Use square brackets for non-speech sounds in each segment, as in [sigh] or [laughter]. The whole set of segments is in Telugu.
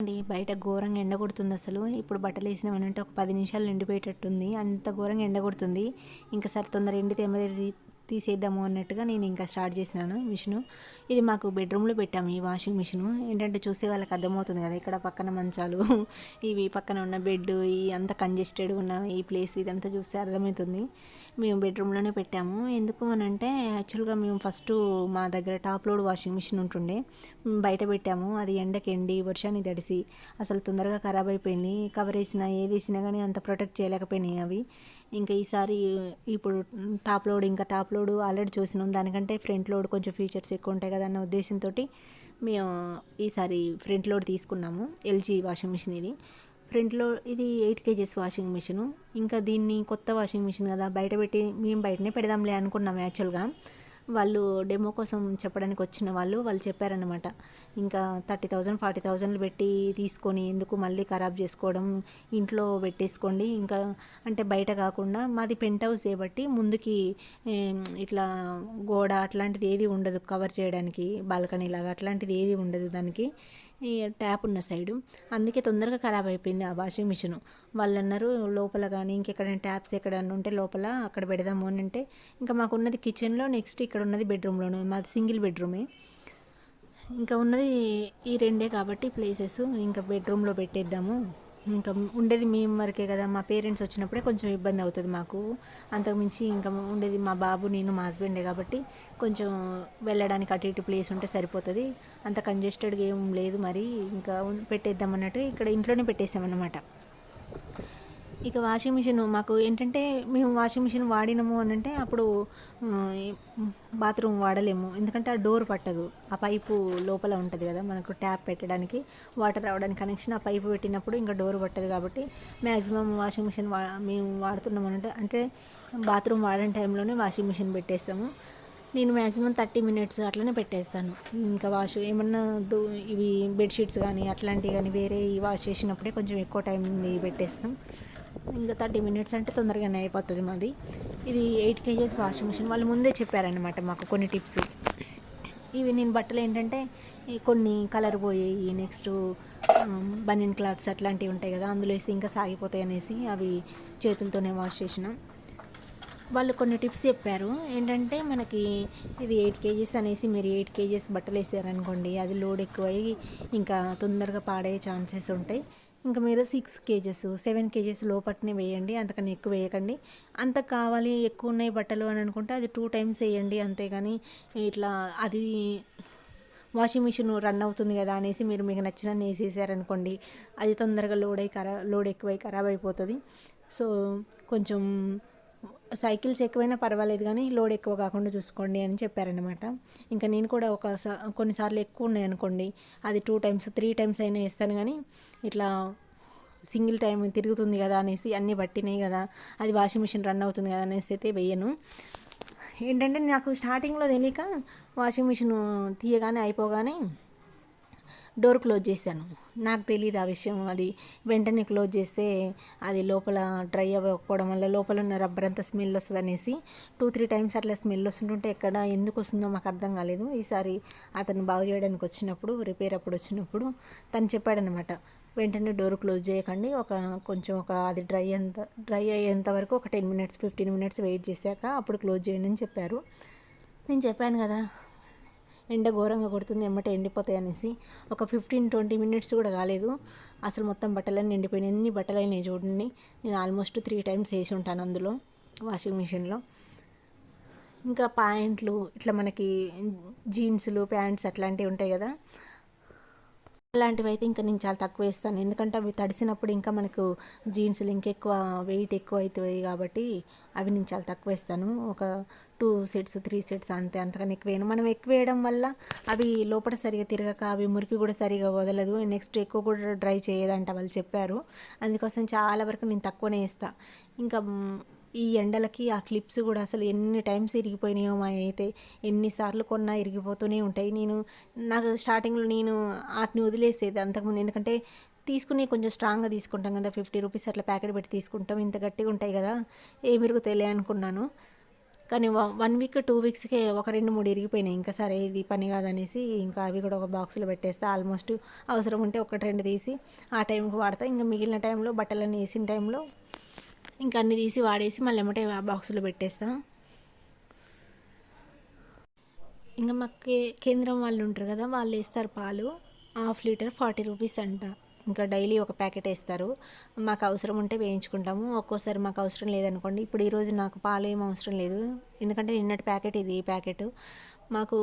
అండి. బయట ఘోరంగా ఎండ కొడుతుంది అసలు. ఇప్పుడు బట్టలు వేసినామనంటే ఒక పది నిమిషాలు ఎండిపోయేటట్టుంది. అంత ఘోరంగా ఎండ కొడుతుంది. ఇంకా సరే తొందర ఎండితే ఎమ్మది తీసేద్దాము అన్నట్టుగా నేను ఇంకా స్టార్ట్ చేసినాను మిషను. ఇది మాకు బెడ్రూమ్లో పెట్టాము ఈ వాషింగ్ మిషను. ఏంటంటే చూసే వాళ్ళకి అర్థమవుతుంది కదా ఇక్కడ పక్కన మంచాలు ఇవి పక్కన ఉన్న బెడ్ ఈ అంత కంజెస్టెడ్ ఉన్న ఈ ప్లేస్ ఇదంతా చూస్తే అర్థమవుతుంది. మేము బెడ్రూమ్లోనే పెట్టాము. ఎందుకు అని అంటే యాక్చువల్గా మేము ఫస్ట్ మా దగ్గర టాప్ లోడ్ వాషింగ్ మిషన్ ఉంటుండే. బయట పెట్టాము. అది ఎండకి ఎండి వర్షాన్ని తడిసి అసలు తొందరగా ఖరాబ్ అయిపోయింది. కవర్ వేసినా ఏది వేసినా కానీ అంత ప్రొటెక్ట్ చేయలేకపోయినాయి అవి. ఇంకా ఈసారి ఇప్పుడు టాప్ లోడ్ ఇంకా టాప్ లోడ్ ఆల్రెడీ చూసినాం. దానికంటే ఫ్రంట్ లోడ్ కొంచెం ఫీచర్స్ ఎక్కువ ఉంటాయి కదా అన్న ఉద్దేశంతో మేము ఈసారి ఫ్రంట్ లోడ్ తీసుకున్నాము. ఎల్జీ వాషింగ్ మిషన్ ఇది. ఫ్రంట్లో ఇది ఎయిట్ కేజెస్ వాషింగ్ మిషన్. ఇంకా దీన్ని కొత్త వాషింగ్ మిషన్ కదా బయట పెట్టి మేము బయటనే పెడదాంలే అనుకున్నాం యాక్చువల్గా. వాళ్ళు డెమో కోసం చెప్పడానికి వచ్చిన వాళ్ళు వాళ్ళు చెప్పారనమాట ఇంకా థర్టీ థౌజండ్ ఫార్టీ థౌజండ్లు పెట్టి తీసుకొని ఎందుకు మళ్ళీ ఖరాబ్ చేసుకోవడం ఇంట్లో పెట్టేసుకోండి. ఇంకా అంటే బయట కాకుండా మాది పెంట్ హౌస్ చేయబట్టి ముందుకి ఇట్లా గోడ అట్లాంటిది ఏది ఉండదు కవర్ చేయడానికి బాల్కనీ లాగా అట్లాంటిది ఏది ఉండదు దానికి. ట్యాప్ ఉన్న సైడు. అందుకే తొందరగా ఖరాబ్ అయిపోయింది ఆ వాషింగ్ మిషన్. వాళ్ళు అన్నారు లోపల కానీ ఇంకెక్కడైనా ట్యాప్స్ ఎక్కడైనా ఉంటే లోపల అక్కడ పెడదాము అని అంటే ఇంకా మాకు ఉన్నది కిచెన్లో నెక్స్ట్ ఇక్కడ ఉన్నది బెడ్రూమ్లోనే. మాది సింగిల్ బెడ్రూమే. ఇంకా ఉన్నది ఈ రెండే కాబట్టి ప్లేసెస్ ఇంకా బెడ్రూమ్లో పెట్టేద్దాము. ఇంకా ఉండేది మేము వరకే కదా మా పేరెంట్స్ వచ్చినప్పుడే కొంచెం ఇబ్బంది అవుతుంది మాకు. అంతకుమించి ఇంకా ఉండేది మా బాబు నేను మా హస్బెండే కాబట్టి కొంచెం వెళ్ళడానికి అటు ఇటు ప్లేస్ ఉంటే సరిపోతుంది. అంత కంజెస్టెడ్గా ఏం లేదు మరి. ఇంకా పెట్టేద్దాం అన్నట్టు ఇక్కడ ఇంట్లోనే పెట్టేసామన్నమాట. ఇక వాషింగ్ మిషన్ మాకు ఏంటంటే మేము వాషింగ్ మిషన్ వాడినాము అని అంటే అప్పుడు బాత్రూమ్ వాడలేము. ఎందుకంటే ఆ డోర్ పట్టదు. ఆ పైపు లోపల ఉంటుంది కదా మనకు ట్యాప్ పెట్టడానికి వాటర్ రావడానికి కనెక్షన్ ఆ పైపు పెట్టినప్పుడు ఇంకా డోర్ పట్టదు కాబట్టి మ్యాక్సిమం వాషింగ్ మిషన్ వా మేము వాడుతున్నాం అంటే అంటే బాత్రూమ్ వాడని టైంలోనే వాషింగ్ మిషన్ పెట్టేస్తాము. నేను మ్యాక్సిమం థర్టీ మినిట్స్ అట్లనే పెట్టేస్తాను. ఇంకా వాష్ ఏమన్నా ఇవి బెడ్షీట్స్ కానీ అట్లాంటివి కానీ వేరే వాష్ చేసినప్పుడే కొంచెం ఎక్కువ టైం పెట్టేస్తాం. ఇంకా థర్టీ మినిట్స్ అంటే తొందరగానే అయిపోతుంది మాది. ఇది ఎయిట్ కేజెస్ వాషింగ్ మిషన్. వాళ్ళు ముందే చెప్పారనమాట మాకు కొన్ని టిప్స్. ఇవి నేను బట్టలు ఏంటంటే కొన్ని కలర్ పోయాయి నెక్స్ట్ బనియన్ క్లాత్స్ అట్లాంటివి ఉంటాయి కదా అందులో వేసి ఇంకా సాగిపోతాయి అనేసి అవి చేతులతోనే వాష్ చేసిన. వాళ్ళు కొన్ని టిప్స్ చెప్పారు. ఏంటంటే మనకి ఇది ఎయిట్ కేజీస్ అనేసి మీరు ఎయిట్ కేజీస్ బట్టలు వేసారనుకోండి అది లోడ్ ఎక్కువై ఇంకా తొందరగా పాడే ఛాన్సెస్ ఉంటాయి. ఇంకా మీరు సిక్స్ కేజెస్ సెవెన్ కేజెస్ లోపట్నే వేయండి అంతకన్నా ఎక్కువ వేయకండి. అంత కావాలి ఎక్కువ ఉన్నాయి బట్టలు అని అనుకుంటే అది టూ టైమ్స్ వేయండి అంతేగాని ఇట్లా అది వాషింగ్ మిషన్ రన్ అవుతుంది కదా అనేసి మీరు మీకు నచ్చిన వేసేసారనుకోండి అది తొందరగా లోడ్ అయి ఖరా లోడ్ ఎక్కువై ఖరాబ్ అయిపోతుంది. సో కొంచెం సైకిల్స్ ఎక్కువైనా పర్వాలేదు కానీ లోడ్ ఎక్కువ కాకుండా చూసుకోండి అని చెప్పారనమాట ఇంకా నేను కూడా ఒక కొన్నిసార్లు ఎక్కువ ఉన్నాయి అనుకోండి. అది టూ టైమ్స్ త్రీ టైమ్స్ అయినా వేస్తాను కానీ ఇట్లా సింగిల్ టైం తిరుగుతుంది కదా అనేసి అన్నీ పట్టినాయి కదా. అది వాషింగ్ మిషన్ రన్ అవుతుంది కదా అనేసి అయితే వేయను. ఏంటంటే నాకు స్టార్టింగ్లో తెలియక వాషింగ్ మిషన్ తీయగానే అయిపోగానే డోర్ క్లోజ్ చేశాను. నాకు తెలియదు ఆ విషయం. అది వెంటనే క్లోజ్ చేస్తే అది లోపల డ్రై అవ్వకపోవడం వల్ల లోపల ఉన్న రబ్బర్ అంతా స్మెల్ వస్తుంది అనేసి టూ త్రీ టైమ్స్ అట్లా స్మెల్ వస్తుంటుంటే ఎక్కడ ఎందుకు వస్తుందో మాకు అర్థం కాలేదు. ఈసారి అతను బాగు చేయడానికి వచ్చినప్పుడు రిపేర్ అప్పుడు వచ్చినప్పుడు తను చెప్పాడనమాట వెంటనే డోర్ క్లోజ్ చేయకండి. ఒక కొంచెం ఒక అది డ్రై అంత డ్రై అయ్యేంత వరకు ఒక ten minutes fifteen minutes wait చేశాక అప్పుడు క్లోజ్ చేయండి అని చెప్పారు. నేను చెప్పాను కదా ఎండ ఘోరంగా కొడుతుంది ఎమ్మటే ఎండిపోతాయి అనేసి ఒక ఫిఫ్టీన్ ట్వంటీ మినిట్స్ కూడా కాలేదు. అసలు మొత్తం బట్టలన్నీ ఎండిపోయినాయి. ఎన్ని బట్టలు అయినాయి చూడండి. నేను ఆల్మోస్ట్ త్రీ టైమ్స్ వేసి ఉంటాను అందులో వాషింగ్ మిషన్లో ఇంకా ప్యాంట్లు ఇట్లా మనకి జీన్స్లు ప్యాంట్స్ అట్లాంటివి ఉంటాయి కదా. అలాంటివి అయితే ఇంకా నేను చాలా తక్కువ వేస్తాను. ఎందుకంటే అవి తడిసినప్పుడు ఇంకా మనకు జీన్స్లు ఇంకెక్కువ వెయిట్ ఎక్కువ అవుతాయి కాబట్టి అవి నేను చాలా తక్కువ వేస్తాను. ఒక టూ సెట్స్ త్రీ సెట్స్ అంతే. అంతకన్నా ఎక్కువ వేయను. మనం ఎక్కువ వేయడం వల్ల అవి లోపల సరిగా తిరగక అవి మురికి కూడా సరిగా వదలదు. నెక్స్ట్ ఎక్కువ కూడా డ్రై చేయదంట వాళ్ళు చెప్పారు. అందుకోసం చాలా వరకు నేను తక్కువనే వేస్తాను ఇంకా ఈ ఎండలకి ఆ క్లిప్స్ కూడా అసలు ఎన్ని టైమ్స్ ఇరిగిపోయినాయో మా అయితే ఎన్నిసార్లు కొన్నా ఇరిగిపోతూనే ఉంటాయి. నేను నాకు స్టార్టింగ్లో నేను వాటిని వదిలేసేది అంతకుముందు. ఎందుకంటే తీసుకుని కొంచెం స్ట్రాంగ్గా తీసుకుంటాం కదా ఫిఫ్టీ రూపీస్ అట్లా ప్యాకెట్ పెట్టి తీసుకుంటాం. ఇంత గట్టిగా ఉంటాయి కదా ఏ మిరుగు తెలియ అనుకున్నాను. కానీ వన్ వీక్ టూ వీక్స్కే ఒక రెండు మూడు ఇరిగిపోయినాయి. ఇంకా సరే ఇది పని కాదనేసి ఇంకా అవి కూడా ఒక బాక్స్లో పెట్టేస్తే ఆల్మోస్ట్ అవసరం ఉంటే ఒకటి రెండు తీసి ఆ టైంకి వాడతా. ఇంకా మిగిలిన టైంలో బట్టలన్నీ వేసిన టైంలో ఇంకా అన్ని తీసి వాడేసి మళ్ళీ ఎమ్మటే ఆ బాక్స్లో పెట్టేస్తాం. ఇంకా మాకు కేంద్రం వాళ్ళు ఉంటారు కదా వాళ్ళు వేస్తారు పాలు. హాఫ్ లీటర్ ఫార్టీ రూపీస్ అంట. ఇంకా డైలీ ఒక ప్యాకెట్ వేస్తారు. మాకు అవసరం ఉంటే వేయించుకుంటాము. ఒక్కోసారి మాకు అవసరం లేదనుకోండి. ఇప్పుడు ఈరోజు నాకు పాలు ఏం అవసరం లేదు. ఎందుకంటే నిన్నటి ప్యాకెట్ ఇది ఈ ప్యాకెట్. మాకు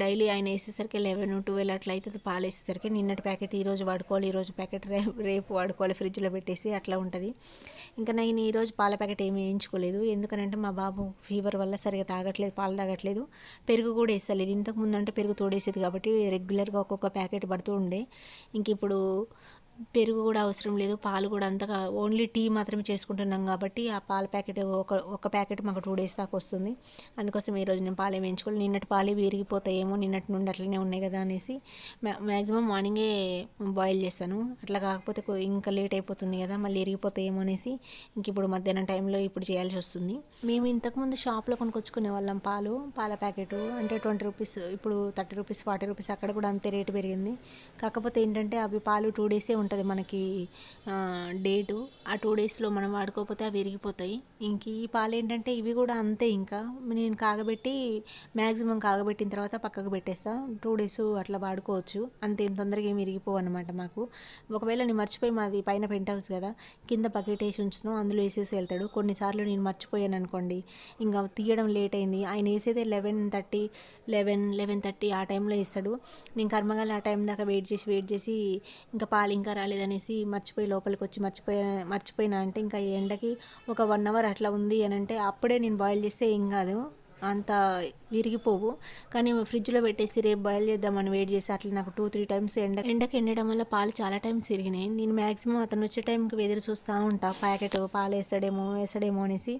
డైలీ ఆయన వేసేసరికి లెవెన్ ట్వెల్వ్ అట్లా అవుతుంది పాలు వేసేసరికి నిన్నటి ప్యాకెట్ ఈరోజు వాడుకోవాలి ఈరోజు ప్యాకెట్ రేపు రేపు వాడుకోవాలి ఫ్రిడ్జ్లో పెట్టేసి అట్లా ఉంటుంది. ఇంకా నేను ఈరోజు పాల ప్యాకెట్ ఏమి వేయించుకోలేదు. ఎందుకనంటే మా బాబు ఫీవర్ వల్ల సరిగా తాగట్లేదు పాలు తాగట్లేదు. పెరుగు కూడా వేస్తలేదు. ఇంతకుముందు అంటే పెరుగు తోడేసేది కాబట్టి రెగ్యులర్గా ఒక్కొక్క ప్యాకెట్ పడుతూ ఉండే. ఇంక ఇప్పుడు పెరుగు కూడా అవసరం లేదు పాలు కూడా అంతగా ఓన్లీ టీ మాత్రమే చేసుకుంటున్నాం కాబట్టి ఆ పాల ప్యాకెట్ ఒక ఒక ప్యాకెట్ మాకు టూ డేస్ దాకా వస్తుంది. అందుకోసం ఈరోజు నేను పాలు వేయించుకోవాలి. నిన్నటి పాలే విరిగిపోతాయేమో నిన్నటి నుండి అట్లనే ఉన్నాయి కదా అనేసి మ్యాక్సిమం మార్నింగే బాయిల్ చేస్తాను. అట్లా కాకపోతే ఇంకా లేట్ అయిపోతుంది కదా మళ్ళీ విరిగిపోతాయేమో అనేసి ఇంక ఇప్పుడు మధ్యాహ్నం టైంలో ఇప్పుడు చేయాల్సి వస్తుంది. మేము ఇంతకుముందు షాప్లో కొనుక్కొచ్చుకునే వాళ్ళం పాలు పాల ప్యాకెట్ అంటే ట్వంటీ రూపీస్ ఇప్పుడు థర్టీ రూపీస్ ఫార్టీ రూపీస్ అక్కడ కూడా అంతే రేటు పెరిగింది. కాకపోతే ఏంటంటే అవి పాలు టూ డేసే ఉంటుంది మనకి డేటు. ఆ టూ డేస్లో మనం వాడుకోకపోతే అవి విరిగిపోతాయి. ఇంక ఈ పాలు ఏంటంటే ఇవి కూడా అంతే ఇంకా. నేను కాగబెట్టి మ్యాక్సిమం కాగబెట్టిన తర్వాత పక్కకు పెట్టేస్తా. టూ డేస్ అట్లా వాడుకోవచ్చు. అంతే తొందరగా ఏమి విరిగిపోవు అనమాట మాకు. ఒకవేళ నేను మర్చిపోయి మాది పైన పెంట్ హౌస్ కదా కింద పకెట్ వేసి ఉంచును అందులో వేసేసి వెళ్తాడు. కొన్నిసార్లు నేను మర్చిపోయాను అనుకోండి ఇంకా తీయడం లేట్ అయింది. ఆయన వేసేదే eleven thirty eleven eleven thirty ఆ టైంలో వేస్తాడు. నేను కర్మగాలి ఆ టైం దాకా వెయిట్ చేసి వెయిట్ చేసి ఇంకా పాలు ఇంకా రాలేదనేసి మర్చిపోయి లోపలికి వచ్చి మర్చిపోయా మర్చిపోయినా అంటే ఇంకా ఈ ఎండకి ఒక వన్ అవర్ అట్లా ఉంది అని అంటే అప్పుడే నేను బాయిల్ చేస్తే ఏం కాదు. అంత విరిగిపోవు. కానీ ఫ్రిడ్జ్లో పెట్టేసి రేపు బాయిల్ చేద్దామని వెయిట్ చేసి అట్లా నాకు టూ త్రీ టైమ్స్ ఎండ ఎండకి ఎండడం వల్ల పాలు చాలా టైమ్స్ విరిగినాయి. నేను మ్యాక్సిమం అతను వచ్చే టైంకి ఎదురు చూస్తూ ఉంటా. ప్యాకెట్ పాలు వేస్తాడేమో వేస్తాడేమో అనేసి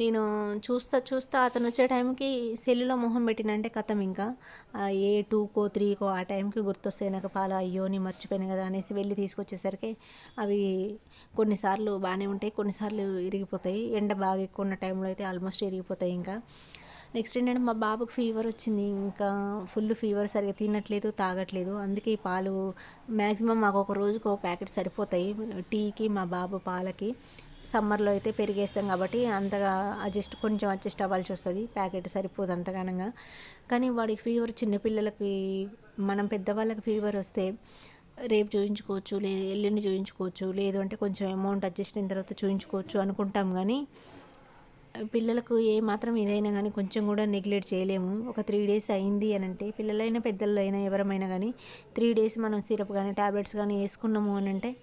నేను చూస్తా చూస్తా అతను వచ్చే టైంకి సెల్లులో మొహం పెట్టినంటే కథం ఇంకా. ఆ ఏ టూకో త్రీకో ఆ టైంకి గుర్తొస్తాయి నాకు పాలు. అయ్యో నేను మర్చిపోయాను కదా అనేసి వెళ్ళి తీసుకొచ్చేసరికి అవి కొన్నిసార్లు బాగానే ఉంటాయి కొన్నిసార్లు ఇరిగిపోతాయి ఎండ బాగా ఎక్కువ ఉన్న టైంలో అయితే ఆల్మోస్ట్ ఇరిగిపోతాయి ఇంకా. నెక్స్ట్ ఏంటంటే మా బాబుకి ఫీవర్ వచ్చింది. ఇంకా ఫుల్ ఫీవర్ సరిగా తినట్లేదు తాగట్లేదు. అందుకే ఈ పాలు మ్యాక్సిమం మాకు ఒక రోజుకు ఒక ప్యాకెట్ సరిపోతాయి టీకి మా బాబు పాలకి. సమ్మర్లో అయితే పెరిగేస్తాం కాబట్టి అంతగా అడ్జస్ట్ కొంచెం అడ్జస్ట్ అవ్వాల్సి వస్తుంది. ప్యాకెట్ సరిపోదు అంతగానంగా. కానీ వాడికి ఫీవర్ చిన్నపిల్లలకి మనం పెద్దవాళ్ళకి ఫీవర్ వస్తే రేపు చూపించుకోవచ్చు లేదు ఎల్లుండి చూపించుకోవచ్చు లేదు అంటే కొంచెం అమౌంట్ అడ్జస్ట్ అయిన తర్వాత చూపించుకోవచ్చు అనుకుంటాం. కానీ పిల్లలకు ఏ మాత్రం ఏదైనా కానీ కొంచెం కూడా నెగ్లెక్ట్ చేయలేము. ఒక త్రీ డేస్ అయింది అని అంటే పిల్లలైనా పెద్దలైనా ఎవరమైనా కానీ త్రీ డేస్ మనం సిరప్ కానీ టాబ్లెట్స్ కానీ వేసుకున్నాము అని అంటే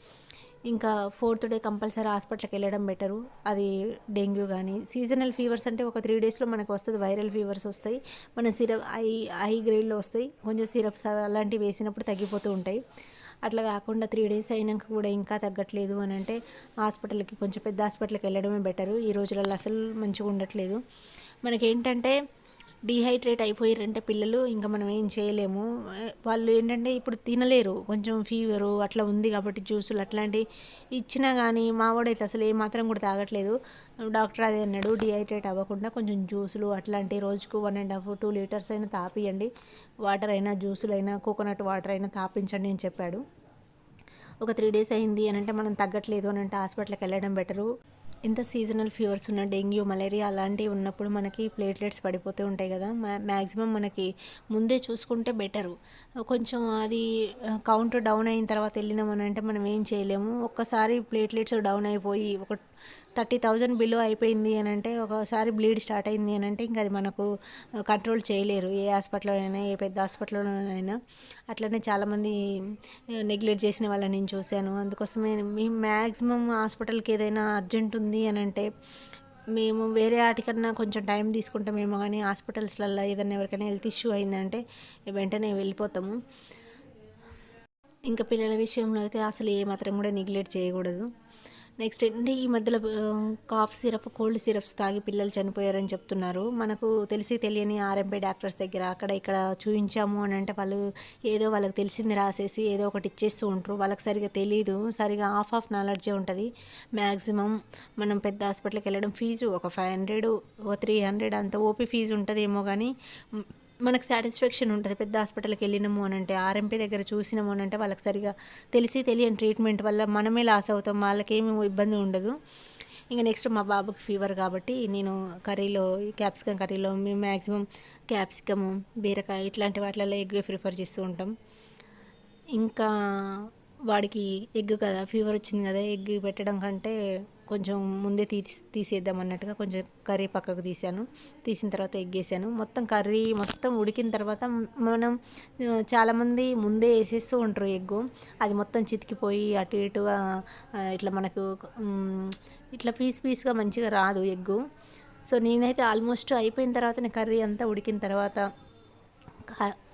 ఇంకా ఫోర్త్ డే కంపల్సరీ హాస్పిటల్కి వెళ్ళడం బెటరు అది డెంగ్యూ కానీ సీజనల్ ఫీవర్స్ అంటే ఒక త్రీ డేస్లో మనకు వస్తుంది వైరల్ ఫీవర్స్ వస్తాయి. మన సిరప్ హై హై గ్రేడ్లో వస్తాయి. కొంచెం సిరప్స్ అలాంటివి వేసినప్పుడు తగ్గిపోతూ ఉంటాయి. అట్లా కాకుండా త్రీ డేస్ అయినాక కూడా ఇంకా తగ్గట్లేదు అని అంటే హాస్పిటల్కి కొంచెం పెద్ద హాస్పిటల్కి వెళ్ళడమే బెటరు. ఈ రోజులలో అసలు మంచిగా ఉండట్లేదు. మనకేంటంటే డీహైడ్రేట్ అయిపోయారంటే పిల్లలు ఇంకా మనం ఏం చేయలేము. వాళ్ళు ఏంటంటే ఇప్పుడు తినలేరు. కొంచెం ఫీవరు అట్లా ఉంది కాబట్టి జ్యూసులు అట్లాంటివి ఇచ్చినా కానీ మావాడైతే అసలు ఏ మాత్రం కూడా తాగట్లేదు. డాక్టర్ అదే అన్నాడు డీహైడ్రేట్ అవ్వకుండా కొంచెం జ్యూసులు అట్లాంటి రోజుకు one and half two litres అయినా తాపియండి. వాటర్ అయినా జ్యూసులు అయినా కోకోనట్ వాటర్ అయినా తాపించండి అని చెప్పాడు. ఒక త్రీ డేస్ అయింది అని అంటే మనం తగ్గట్లేదు అని అంటే హాస్పిటల్కి వెళ్ళడం బెటరు. ఇంత సీజనల్ ఫీవర్స్ ఉన్న డెంగ్యూ మలేరియా అలాంటివి ఉన్నప్పుడు మనకి ప్లేట్లెట్స్ పడిపోతూ ఉంటాయి కదా. మ్యాక్సిమం మనకి ముందే చూసుకుంటే బెటరు. కొంచెం అది కౌంట్ డౌన్ అయిన తర్వాత వెళ్ళినామని అంటే మనం ఏం చేయలేము. ఒక్కసారి ప్లేట్లెట్స్ డౌన్ అయిపోయి ఒక థర్టీ థౌజండ్ బిలో అయిపోయింది అని అంటే ఒకసారి బ్లీడ్ స్టార్ట్ అయింది అని అంటే ఇంకా అది మనకు కంట్రోల్ చేయలేరు. ఏ హాస్పిటల్లోనైనా ఏ పెద్ద హాస్పిటల్లోనైనా. అట్లనే చాలామంది నెగ్లెక్ట్ చేసిన వాళ్ళని నేను చూశాను. అందుకోసమే మేము మ్యాక్సిమం హాస్పిటల్కి ఏదైనా అర్జెంట్ ఉంది అని అంటే మేము వేరే వాటికన్నా కొంచెం టైం తీసుకుంటామేమో కానీ హాస్పిటల్స్లలో ఏదైనా ఎవరికైనా హెల్త్ ఇష్యూ అయిందంటే వెంటనే వెళ్ళిపోతాము. ఇంకా పిల్లల విషయంలో అయితే అసలు ఏ మాత్రం కూడా నెగ్లెక్ట్ చేయకూడదు. నెక్స్ట్ ఏంటంటే ఈ మధ్యలో కాఫ్ సిరప్ కోల్డ్ సిరప్స్ తాగి పిల్లలు చనిపోయారని చెప్తున్నారు. మనకు తెలిసి తెలియని ఆర్ఎంపీ డాక్టర్స్ దగ్గర అక్కడ ఇక్కడ చూపించాము అని అంటే వాళ్ళు ఏదో వాళ్ళకి తెలిసింది రాసేసి ఏదో ఒకటి ఇచ్చేస్తూ ఉంటారు. వాళ్ళకి సరిగా తెలియదు సరిగా ఆఫ్ ఆఫ్ నాలెడ్జే ఉంటుంది. మ్యాక్సిమం మనం పెద్ద హాస్పిటల్కి వెళ్ళడం ఫీజు ఒక ఫైవ్ హండ్రెడ్ ఒక త్రీ హండ్రెడ్ అంత ఓపీ ఫీజు ఉంటుందేమో కానీ మనకు సాటిస్ఫాక్షన్ ఉంటుంది. పెద్ద హాస్పిటల్కి వెళ్ళినాము అని అంటే ఆర్ఎంపీ దగ్గర చూసినాము అని అంటే వాళ్ళకి సరిగా తెలిసి తెలియని ట్రీట్మెంట్ వల్ల మనమే లాస్ అవుతాం. వాళ్ళకేమీ ఇబ్బంది ఉండదు. ఇంకా నెక్స్ట్ మా బాబుకి ఫీవర్ కాబట్టి నేను కర్రీలో క్యాప్సికమ్ కర్రీలో మేము మ్యాక్సిమం క్యాప్సికము బీరకాయ ఇట్లాంటి వాటిలలో ఎగ్ ప్రిఫర్ చేస్తూ ఉంటాం. ఇంకా వాడికి ఎగ్ కదా ఫీవర్ వచ్చింది కదా ఎగ్ పెట్టడం కంటే కొంచెం ముందే తీసి తీసేద్దాం అన్నట్టుగా కొంచెం కర్రీ పక్కకు తీసాను తీసిన తర్వాత ఎగ్ వేసాను మొత్తం కర్రీ మొత్తం ఉడికిన తర్వాత మనం చాలామంది ముందే వేసేస్తూ ఉంటారు ఎగ్గు. అది మొత్తం చితికిపోయి అటు ఇటుగా ఇట్లా మనకు ఇట్లా పీస్ పీస్గా మంచిగా రాదు ఎగ్గు. సో నేనైతే ఆల్మోస్ట్ అయిపోయిన తర్వాత కర్రీ అంతా ఉడికిన తర్వాత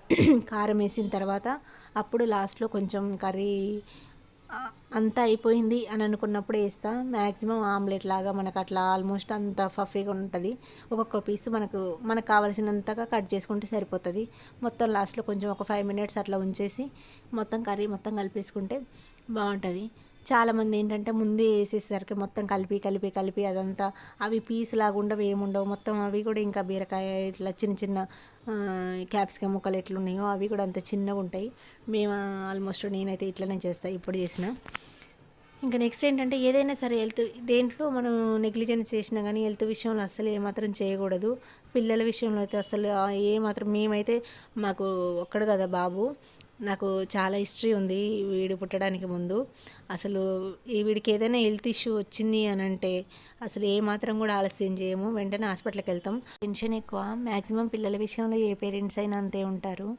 [clears throat] కారం వేసిన తర్వాత అప్పుడు లాస్ట్లో కొంచెం కర్రీ అంతా అయిపోయింది అని అనుకున్నప్పుడు వేస్తా. మ్యాక్సిమం ఆమ్లెట్ లాగా మనకు అట్లా ఆల్మోస్ట్ అంత ఫఫీగా ఉంటుంది. ఒక్కొక్క పీస్ మనకు మనకు కావాల్సినంతగా కట్ చేసుకుంటే సరిపోతుంది. మొత్తం లాస్ట్లో కొంచెం ఒక ఫైవ్ మినిట్స్ అట్లా ఉంచేసి మొత్తం కర్రీ మొత్తం కలిపేసుకుంటే బాగుంటుంది. చాలామంది ఏంటంటే ముందే వేసేసరికి మొత్తం కలిపి కలిపి కలిపి అదంతా అవి పీస్ లాగా ఉండవు ఏముండవు మొత్తం అవి కూడా ఇంకా బీరకాయ ఇట్లా చిన్న చిన్న క్యాప్సికమ్ ముక్కలు ఎట్లున్నాయో అవి కూడా అంత చిన్నగా ఉంటాయి. మేము ఆల్మోస్ట్ నేనైతే ఇట్లనే చేస్తాను ఇప్పుడు చేసిన. ఇంకా నెక్స్ట్ ఏంటంటే ఏదైనా సరే హెల్త్ దేంట్లో మనం నెగ్లిజెన్స్ చేసినా కానీ హెల్త్ విషయంలో అసలు ఏమాత్రం చేయకూడదు. పిల్లల విషయంలో అయితే అసలు ఏమాత్రం మేమైతే మాకు ఒక్కడు కదా బాబు నాకు చాలా హిస్టరీ ఉంది వీడు పుట్టడానికి ముందు. అసలు ఈ వీడికి ఏదైనా హెల్త్ ఇష్యూ వచ్చింది అని అంటే అసలు ఏ మాత్రం కూడా ఆలస్యం చేయము. వెంటనే హాస్పిటల్కి వెళ్తాం. టెన్షన్ ఎక్కువ. మ్యాక్సిమం పిల్లల విషయంలో ఏ పేరెంట్స్ అయినా అంతే ఉంటారు.